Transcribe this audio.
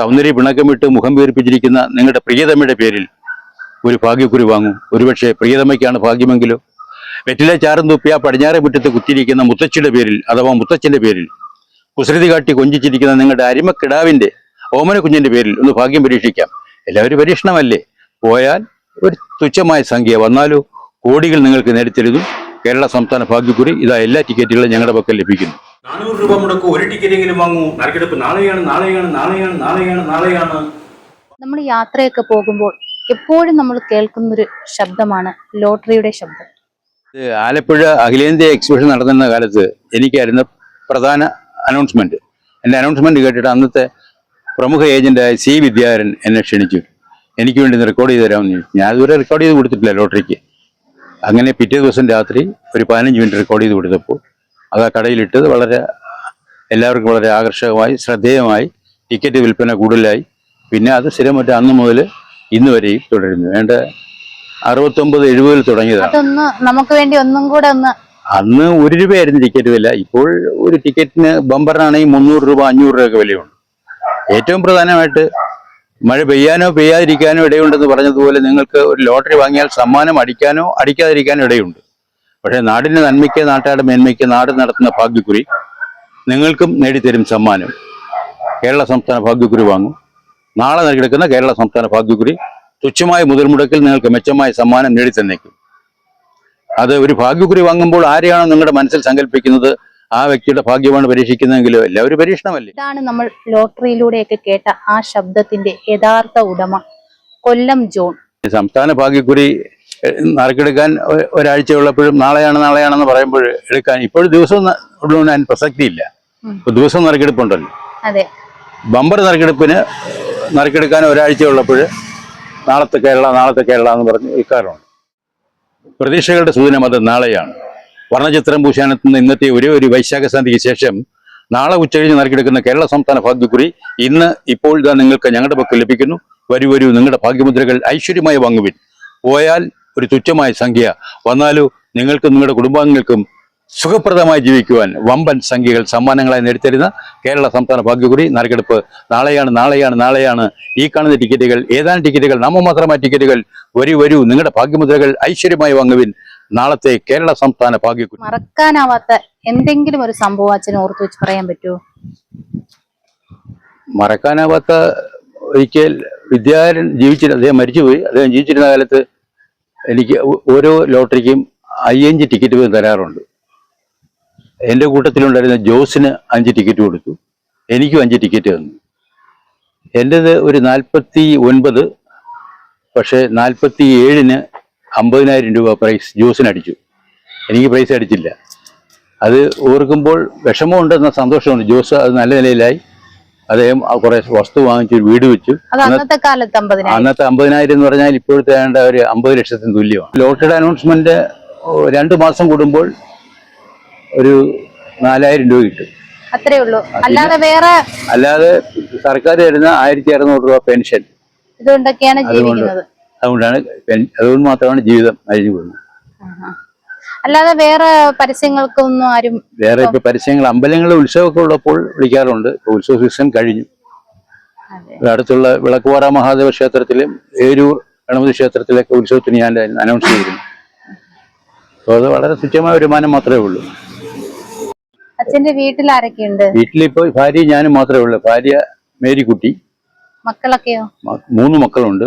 സൗന്ദര്യ പിണക്കമിട്ട് മുഖം വീർപ്പിച്ചിരിക്കുന്ന നിങ്ങളുടെ പ്രിയതമ്മയുടെ പേരിൽ ഒരു ഭാഗ്യക്കുറി വാങ്ങും. ഒരുപക്ഷെ പ്രിയതമ്മയ്ക്കാണ് ഭാഗ്യമെങ്കിലോ. വെറ്റിലെ ചാരം തുപ്പിയ പടിഞ്ഞാറെ മുറ്റത്ത് കുത്തിയിരിക്കുന്ന മുത്തച്ഛിയുടെ പേരിൽ അഥവാ മുത്തച്ഛന്റെ പേരിൽ കുസൃതി കാട്ടി കൊഞ്ചിച്ചിരിക്കുന്ന നിങ്ങളുടെ അരിമക്കിടാവിന്റെ ഓമന കുഞ്ഞിന്റെ പേരിൽ ഒന്ന് ഭാഗ്യം പരീക്ഷിക്കാം. എല്ലാവരും പരീക്ഷണമല്ലേ? പോയാൽ ഒരു തുച്ഛമായ സംഖ്യ വന്നാലോ കോടികൾ നിങ്ങൾക്ക് നേടിത്തരുന്നു. കേരള സംസ്ഥാന ഭാഗ്യക്കുറി ഇതാ എല്ലാ ടിക്കറ്റുകളും ഞങ്ങളുടെ പക്കൽ ലഭിക്കുന്നു. നാനൂറ് രൂപ മുടക്കും ഒരു ടിക്കറ്റെങ്കിലും വാങ്ങൂ. നറുക്കെടുപ്പ് നാളെയാണ് നാളെയാണ് നാളെയാണ് നാളെയാണ് നാളെയാണ്. നമ്മൾ യാത്രയൊക്കെ പോകുമ്പോൾ എപ്പോഴും നമ്മൾ കേൾക്കുന്നൊരു ശബ്ദമാണ് ലോട്ടറിയുടെ ശബ്ദം. ഇത് ആലപ്പുഴ അഖിലേന്ത്യാ എക്സിബിഷൻ നടന്നിരുന്ന കാലത്ത് എനിക്കായിരുന്ന പ്രധാന അനൗൺസ്മെന്റ് എന്റെ അനൗൺസ്മെന്റ് കേട്ടിട്ട് അന്നത്തെ പ്രമുഖ ഏജന്റായ സി വിദ്യാരൻ എന്നെ ക്ഷണിച്ചു. എനിക്ക് വേണ്ടി റെക്കോർഡ് ചെയ്ത് തരാമെന്ന് ചോദിച്ചു. ഞാൻ ഇതുവരെ റെക്കോർഡ് ചെയ്ത് കൊടുത്തിട്ടില്ല ലോട്ടറിക്ക്. അങ്ങനെ പിറ്റേ ദിവസം രാത്രി ഒരു പതിനഞ്ച് മിനിറ്റ് റെക്കോർഡ് ചെയ്ത് കൊടുത്തപ്പോൾ അത് ആ കടയിലിട്ടത് വളരെ എല്ലാവർക്കും വളരെ ആകർഷകമായി ശ്രദ്ധേയമായി ടിക്കറ്റ് വിൽപ്പന കൂടുതലായി. പിന്നെ അത് സ്ഥിരമായിട്ട് അന്ന് മുതൽ ഇന്ന് വരെയും തുടരുന്നു. വേണ്ട അറുപത്തൊമ്പത് എഴുപതിൽ തുടങ്ങിയതാണ് നമുക്ക് വേണ്ടി ഒന്നും കൂടെ ഒന്ന് അന്ന് ഒരു രൂപയായിരുന്നു ടിക്കറ്റ് വില. ഇപ്പോൾ ഒരു ടിക്കറ്റിന് ബമ്പറിനാണെങ്കിൽ മുന്നൂറ് രൂപ അഞ്ഞൂറ് രൂപയൊക്കെ വിലയുണ്ട്. ഏറ്റവും പ്രധാനമായിട്ട് മഴ പെയ്യാനോ പെയ്യാതിരിക്കാനോ ഇടയുണ്ടെന്ന് പറഞ്ഞതുപോലെ നിങ്ങൾക്ക് ഒരു ലോട്ടറി വാങ്ങിയാൽ സമ്മാനം അടിക്കാനോ അടിക്കാതിരിക്കാനോ ഇടയുണ്ട്. പക്ഷേ നാടിന്റെ നന്മയ്ക്ക് നാട്ടുകാരുടെ മേന്മയ്ക്ക് നാട് നടത്തുന്ന ഭാഗ്യക്കുറി നിങ്ങൾക്കും നേടിത്തരും സമ്മാനം. കേരള സംസ്ഥാന ഭാഗ്യക്കുറി വാങ്ങും. നാളെ നൽകിയെടുക്കുന്ന കേരള സംസ്ഥാന ഭാഗ്യക്കുറി തുച്ഛമായ മുതൽമുടക്കിൽ നിങ്ങൾക്ക് മെച്ചമായ സമ്മാനം നേടിത്തന്നേക്കും. അത് ഒരു ഭാഗ്യക്കുറി വാങ്ങുമ്പോൾ ആരെയാണോ നിങ്ങളുടെ മനസ്സിൽ സങ്കല്പിക്കുന്നത്? ആ വ്യക്തിയുടെ ഭാഗ്യമാണ് പരീക്ഷിക്കുന്നതെങ്കിലോ? എല്ലാവരും പരീക്ഷണമല്ലേ? ഇതാണ് നമ്മൾ ലോട്ടറിയിലൂടെയൊക്കെ കേട്ട ആ ശബ്ദത്തിന്റെ യഥാർത്ഥ ഉടമ കൊല്ലം ജോൺ. സംസ്ഥാന ഭാഗ്യക്കുറി നറുക്കെടുക്കാൻ ഒരാഴ്ച ഉള്ളപ്പോഴും നാളെയാണ് നാളെയാണെന്ന് പറയുമ്പോൾ എടുക്കാൻ ഇപ്പോഴും ദിവസവും ഉള്ളതുകൊണ്ട് അതിന് പ്രസക്തിയില്ല. ഇപ്പൊ ദിവസം നറുക്കെടുപ്പുണ്ടല്ലോ. ബമ്പർ നറുക്കെടുപ്പിന് നറുക്കെടുക്കാൻ ഒരാഴ്ച ഉള്ളപ്പോൾ നാളത്തെ കേരള നാളത്തെ കേരള എന്ന് പറഞ്ഞ് വിൽക്കാറുണ്ട്. പ്രതീക്ഷകളുടെ സൂചന അത് നാളെയാണ്. വർണചിത്രം ഭൂഷാനത്തുനിന്ന് ഇന്നത്തെ ഒരേ ഒരു വൈശാഖ സന്ധിക്ക് ശേഷം നാളെ ഉച്ചകഴിഞ്ഞ് നറുക്കെടുക്കുന്ന കേരള സംസ്ഥാന ഭാഗ്യക്കുറി ഇന്ന് ഇപ്പോൾ ഇതാ നിങ്ങൾക്ക് ഞങ്ങളുടെ പക്കൽ ലഭിക്കുന്നു. വരൂ വരൂ നിങ്ങളുടെ ഭാഗ്യമുദ്രകൾ ഐശ്വര്യമായി വാങ്ങുവിൻ. പോയാൽ ഒരു തുച്ഛമായ സംഖ്യ വന്നാലോ നിങ്ങൾക്കും നിങ്ങളുടെ കുടുംബാംഗങ്ങൾക്കും സുഖപ്രദമായി ജീവിക്കുവാൻ വമ്പൻ സംഖ്യകൾ സമ്മാനങ്ങളായി നേടിത്തരുന്ന കേരള സംസ്ഥാന ഭാഗ്യക്കുറി നറുക്കെടുപ്പ്. നാളെയാണ് നാളെയാണ് നാളെയാണ്. ഈ കാണുന്ന ടിക്കറ്റുകൾ ഏതാനും ടിക്കറ്റുകൾ നാമമാത്രമായ ടിക്കറ്റുകൾ. വരൂ വരൂ. നിങ്ങളുടെ ഭാഗ്യമുദ്രകൾ ഐശ്വര്യമായി വാങ്ങുവിൻ. നാളത്തെ കേരള സംസ്ഥാന ഭാഗ്യക്കുറി. മറക്കാനാവാത്ത എന്തെങ്കിലും ഒരു സംഭവം അച്ഛൻ ഓർത്തു വെച്ച് പറയാൻ പറ്റുമോ മറക്കാനാവാത്ത ഒരിക്കൽ വിദ്യാരൻ ജീവിച്ചിരുന്ന അദ്ദേഹം മരിച്ചുപോയി. അദ്ദേഹം ജീവിച്ചിരുന്ന കാലത്ത് എനിക്ക് ഓരോ ലോട്ടറിക്കും അയ്യഞ്ച് ടിക്കറ്റ് വീതം തരാറുണ്ട്. എന്റെ കൂട്ടത്തിലുണ്ടായിരുന്ന ജോസിന് അഞ്ച് ടിക്കറ്റ് കൊടുത്തു. എനിക്കും അഞ്ച് ടിക്കറ്റ് തന്നു. എന്റെത് ഒരു നാൽപ്പത്തി ഒൻപത് പക്ഷേ നാൽപ്പത്തി ഏഴിന് അമ്പതിനായിരം രൂപ പ്രൈസ് ജോസിനടിച്ചു എനിക്ക് പ്രൈസ് അടിച്ചില്ല. അത് ഓർക്കുമ്പോൾ വിഷമമുണ്ടെന്ന സന്തോഷമുണ്ട്. ജോസ് അത് നല്ല നിലയിലായി. അദ്ദേഹം കുറെ വസ്തു വാങ്ങിച്ചു ഒരു വീട് വെച്ചു. അന്നത്തെ കാലത്ത് അന്നത്തെ അമ്പതിനായിരം എന്ന് പറഞ്ഞാൽ ഇപ്പോഴത്തെ ഒരു അമ്പത് ലക്ഷത്തിന് തുല്യമാണ്. ലോട്ടറിയുടെ അനൗൺസ്മെന്റ് രണ്ടു മാസം കൂടുമ്പോൾ ഒരു നാലായിരം രൂപ കിട്ടും. അത്രേ ഉള്ളൂ. അല്ലാതെ വേറെ അല്ലാതെ സർക്കാർ തരുന്ന ആയിരത്തി അറുന്നൂറ് രൂപ പെൻഷൻ. ഇതുകൊണ്ടൊക്കെയാണ് അതുകൊണ്ട് അതുകൊണ്ടാണ് അതുകൊണ്ട് മാത്രമാണ് ജീവിതം കഴിഞ്ഞു പോകുന്നത്. അല്ലാതെ വേറെ പരസ്യങ്ങൾക്കൊന്നും ആരും വേറെ ഇപ്പൊ പരസ്യങ്ങൾ അമ്പലങ്ങളിൽ ഉത്സവമൊക്കെ ഉള്ളപ്പോൾ വിളിക്കാറുണ്ട്. ഉത്സവ സീസൺ കഴിഞ്ഞു. അടുത്തുള്ള വിളക്കുവാറ മഹാദേവ ക്ഷേത്രത്തിലും ഏരൂർ ഗണപതി ക്ഷേത്രത്തിലൊക്കെ ഉത്സവത്തിന് ഞാൻ അനൗൺസ് ചെയ്തിരുന്നു. അപ്പോൾ അത് വളരെ തുച്ഛമായ വരുമാനം മാത്രമേ ഉള്ളൂ. അച്ഛന്റെ വീട്ടിൽ ആരൊക്കെയുണ്ട് വീട്ടിലിപ്പോ ഭാര്യ ഞാനും മാത്രമേ ഉള്ളൂ. ഭാര്യ മേരിക്കുട്ടി. മക്കളൊക്കെയോ? മൂന്ന് മക്കളുണ്ട്.